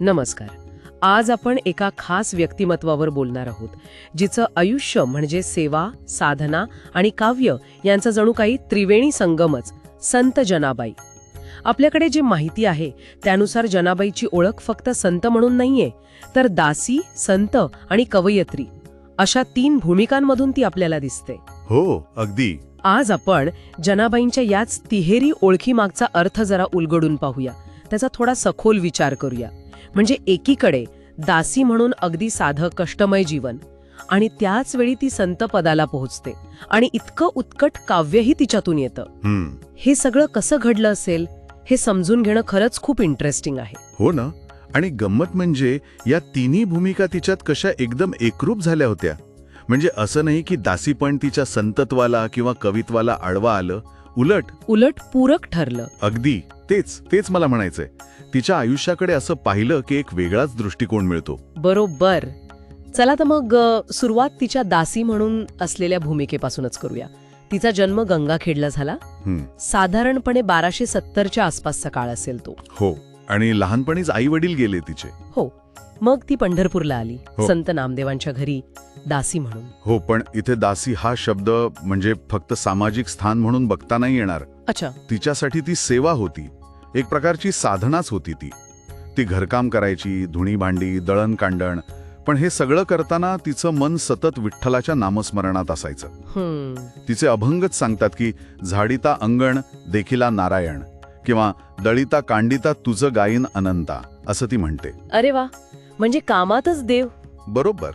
नमस्कार. आज आपण एका खास व्यक्तिमत्वावर बोलणार आहोत जिचं आयुष्य म्हणजे सेवा साधना आणि काव्य यांचा जणू काही त्रिवेणी संगमच संत जनाबाई. आपल्याकडे जी माहिती आहे त्यानुसार जनाबाईची ओळख फक्त संत म्हणून नाहीये तर दासी संत आणि कवयित्री अशा तीन भूमिकांमधून ती आपल्याला दिसते. हो अगदी. आज आपण जनाबाईंच्या याच तिहेरी ओळखीमागचा अर्थ जरा उलगडून पाहूया. त्याचा थोडा सखोल विचार करूया. म्हणजे एकीकडे दासी म्हणून अगदी साधं कष्टमय जीवन आणि त्याच वेळी ती संत पदाला पोहोचते आणि इतकं उत्कट काव्यही तिच्यातून येतं. हे सगळं कसं घडलं असेल हे समजून घेणं खरंच खूप इंटरेस्टिंग आहे. हो ना? आणि गंमत म्हणजे या तिन्ही भूमिका तिच्यात कशा एकदम एकरूप झाल्या होत्या? म्हणजे असं नाही की दासी पण तिच्या संतत्वाला किंवा कवित्वाला आडवा आलं उलट. उलट पूरक ठरलं. अगदी. तेच तेच मला म्हणायचंय. तिच्या आयुष्याकडे असं पाहिलं की एक वेगळाच दृष्टिकोन मिळतो. बरोबर. चला तर मग सुरुवात तिच्या दासी म्हणून असलेल्या भूमिकेपासूनच करूया. तिचा जन्म गंगाखेडला झाला. साधारणपणे बाराशे सत्तरच्या आसपासचा काळ असेल तो. हो. आणि लहानपणीच आई वडील गेले तिचे. हो. मग ती पंढरपूरला आली. हो. संत नामदेवांच्या घरी दासी म्हणून. हो पण इथे दासी हा शब्द म्हणजे फक्त सामाजिक स्थान म्हणून बघता नाही येणार. अच्छा. तिच्यासाठी ती सेवा होती. एक प्रकारची साधनाच होती ती. ती घरकाम करायची धुणी भांडी दळण कांडण पण हे सगळं करताना तिचं मन सतत विठ्ठलाच्या नामस्मरणात असायचं. हम्म. तिचे अभंगच सांगतात की झाडीता अंगण देखिला नारायण किंवा दळिता कांडिता तुझं गायीन अनंता असं ती म्हणते. अरे वा. म्हणजे कामातच देव. बरोबर.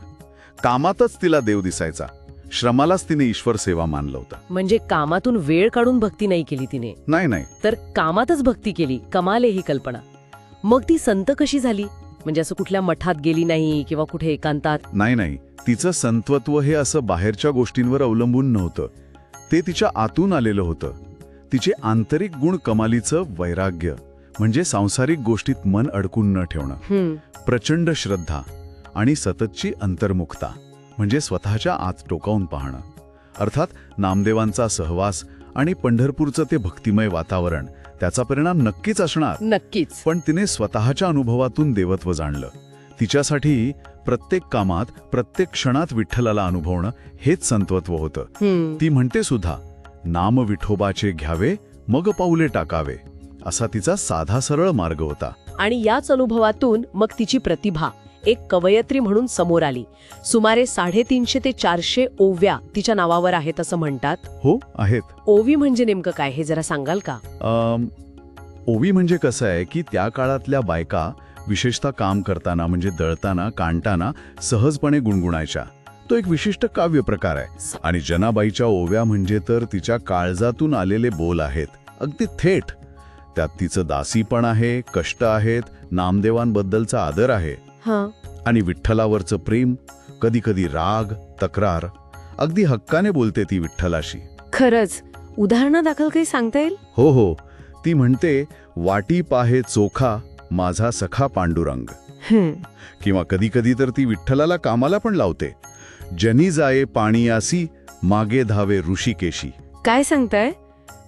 कामातच तिला देव दिसायचा. श्रमालाच तिने ईश्वर सेवा मानलं होतं. म्हणजे कामातून वेळ काढून भक्ती नाही केली तिने. नाही नाही. तर कामातच भक्ती केली कमाल ही कल्पना. मग ती संत कशी झाली? म्हणजे असं कुठल्या मठात गेली नाही किंवा कुठे एकांतात? नाही नाही. तिचं संतत्व हे असं बाहेरच्या गोष्टींवर अवलंबून नव्हतं. ते तिच्या आतून आलेलं होतं. तिचे आंतरिक गुण कमालीचं वैराग्य. म्हणजे सांसारिक गोष्टीत मन अडकून न ठेवणं. प्रचंड श्रद्धा आणि सततची अंतर्मुखता म्हणजे स्वतःच्या आत टोकावून पाहणं. अर्थात नामदेवांचा सहवास आणि पंढरपूरचं ते भक्तिमय वातावरण त्याचा परिणाम नक्कीच असणार. नक्कीच. पण तिने स्वतःच्या अनुभवातून देवत्व जाणलं. तिच्यासाठी प्रत्येक कामात प्रत्येक क्षणात विठ्ठलाला अनुभवणं हेच संतत्व होतं. ती म्हणते सुद्धा नाम विठोबाचे घ्यावे मग पाऊले टाकावे. असा तिचा साधा सरळ मार्ग होता. आणि याच अनुभवातून मग तिची प्रतिभा एक कवयत्री म्हणून समोर आली. सुमारे साडेतीनशे ते चारशे ओव्या तिच्या नावावर आहेत असं म्हणतात. हो आहेत. ओवी म्हणजे नेमकं काय हे जरा सांगाल का? अम, ओवी म्हणजे कसं आहे की त्या काळातल्या बायका विशेषतः काम करताना म्हणजे दळताना कांडताना सहजपणे गुणगुणायच्या. तो एक विशिष्ट काव्य प्रकार आहे. आणि जनाबाईच्या ओव्या म्हणजे तर तिच्या काळजातून आलेले बोल आहेत. अगदी थेट. त्यात तिचं दासी पण आहे कष्ट आहेत नामदेवांबद्दलचा आदर आहे. हा. आणि विठ्ठलावरचं प्रेम कधी कधी राग तक्रार. अगदी हक्काने बोलते ती विठ्ठलाशी. खरंच. उदाहरणादाखल काही सांगता येईल? हो हो. ती म्हणते वाटी पाहे चोखा माझा सखा पांडुरंग. किंवा कधी कधी तर ती विठ्ठलाला कामाला पण लावते. जनी जाये पाणीयासी मागे धावे ऋषिकेशी. काय सांगताय?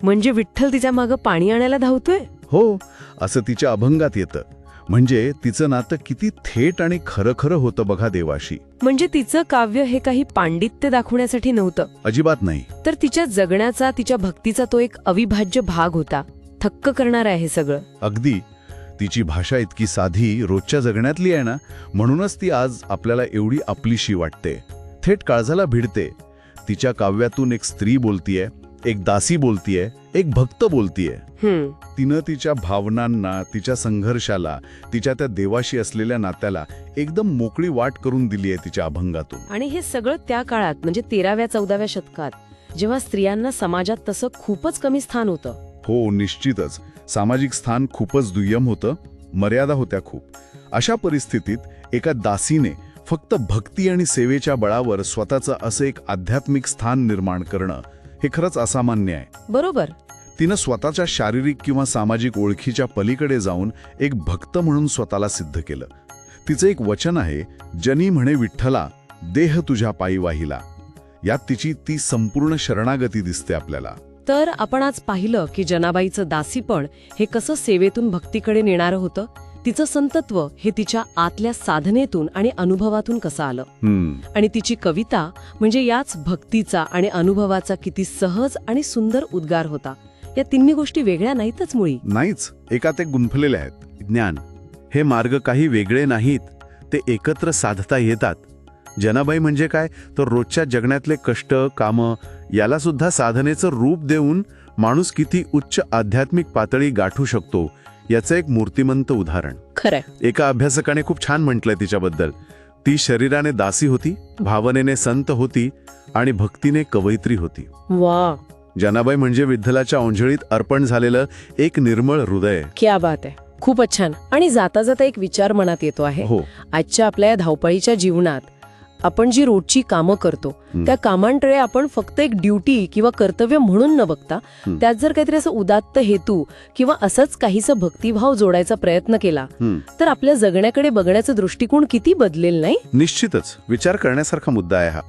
म्हणजे विठ्ठल तिच्या मागं पाणी आणायला धावतोय? हो असं तिच्या अभंगात येतं. म्हणजे तिचं नातं किती थेट आणि खरं खरं होतं बघा देवाशी. म्हणजे तिचं काव्य हे काही पांडित्य दाखवण्यासाठी नव्हतं. अजिबात नाही. तर तिच्या जगण्याचा तिच्या भक्तीचा तो एक अविभाज्य भाग होता. थक्क करणार आहे हे सगळं. अगदी. तिची भाषा इतकी साधी रोजच्या जगण्यातली आहे ना म्हणूनच ती आज आपल्याला एवढी आपलीशी वाटते. थेट काळजाला भिडते. तिच्या काव्यातून एक स्त्री बोलतीये एक दासी बोलतीये एक भक्त बोलतीये. तिनं तिच्या भावनांना तिच्या संघर्षाला तिच्या त्या देवाशी असलेल्या नात्याला एकदम मोकळी वाट करून दिली आहे तिच्या अभंगातून. आणि हे सगळं त्या काळात म्हणजे तेराव्या चौदाव्या शतकात जेव्हा स्त्रियांना समाजात तसं खूपच कमी स्थान होतं. हो निश्चितच. सामाजिक स्थान खूपच दुय्यम होतं मर्यादा होत्या खूप. अशा परिस्थितीत एका दासीने फक्त भक्ती आणि सेवेच्या बळावर स्वतःचं असं एक आध्यात्मिक स्थान निर्माण करणं हे खरंच असामान्य आहे. बरोबर. तिनं स्वतःच्या शारीरिक किंवा सामाजिक ओळखीच्या पलीकडे जाऊन एक भक्त म्हणून स्वतःला सिद्ध केलं. तिचं एक वचन आहे जनी म्हणे विठ्ठला देह तुझ्या पायी वाहिला. यात तिची ती संपूर्ण शरणागती दिसते आपल्याला. तर आपण आज पाहिलं की जनाबाईचं दासीपण हे कसं सेवेतून भक्तीकडे नेणारं होतं? तिचं संतत्व हे तिच्या आतल्या साधनेतून आणि अनुभवातून कसं आलं? आणि तिची कविता म्हणजे याच भक्तीचा आणि अनुभवाचा किती सहज आणि सुंदर उद्गार होता. या तिन्ही गोष्टी वेगळ्या नाहीतच मुळी. नाहीच. एकात एक गुंफलेले आहेत. ज्ञान. हे मार्ग काही वेगळे नाहीत. ते एकत्र साधता येतात. जनाबाई म्हणजे काय? तर रोजच्या जगण्यातले कष्ट कामं याला सुद्धा साधनेचं रूप देऊन माणूस किती उच्च आध्यात्मिक पातळी गाठू शकतो याचं एक मूर्तिमंत उदाहरण. खरंय. एका अभ्यासकाने खूप छान म्हटलंय तिच्याबद्दल. ती शरीराने दासी होती भावनेने संत होती आणि भक्तीने कवयित्री होती. वा जनाबाई म्हणजे विठ्ठलाच्या ओंजळीत अर्पण झालेलं एक निर्मळ हृदय. क्या बात आहे. खूपच छान. आणि जाता जाता एक विचार मनात येतो आहे. हो. आजच्या आपल्या या धावपळीच्या जीवनात आपण जी रोजची कामं करतो. त्या कामांकडे आपण फक्त एक ड्युटी किंवा कर्तव्य म्हणून न बघता. त्यात जर काहीतरी असं उदात्त हेतू किंवा असंच काहीसं भक्तिभाव जोडायचा प्रयत्न केला. तर आपल्या जगण्याकडे बघण्याचा दृष्टिकोन किती बदलेल नाही निश्चितच विचार करण्यासारखा मुद्दा आहे हा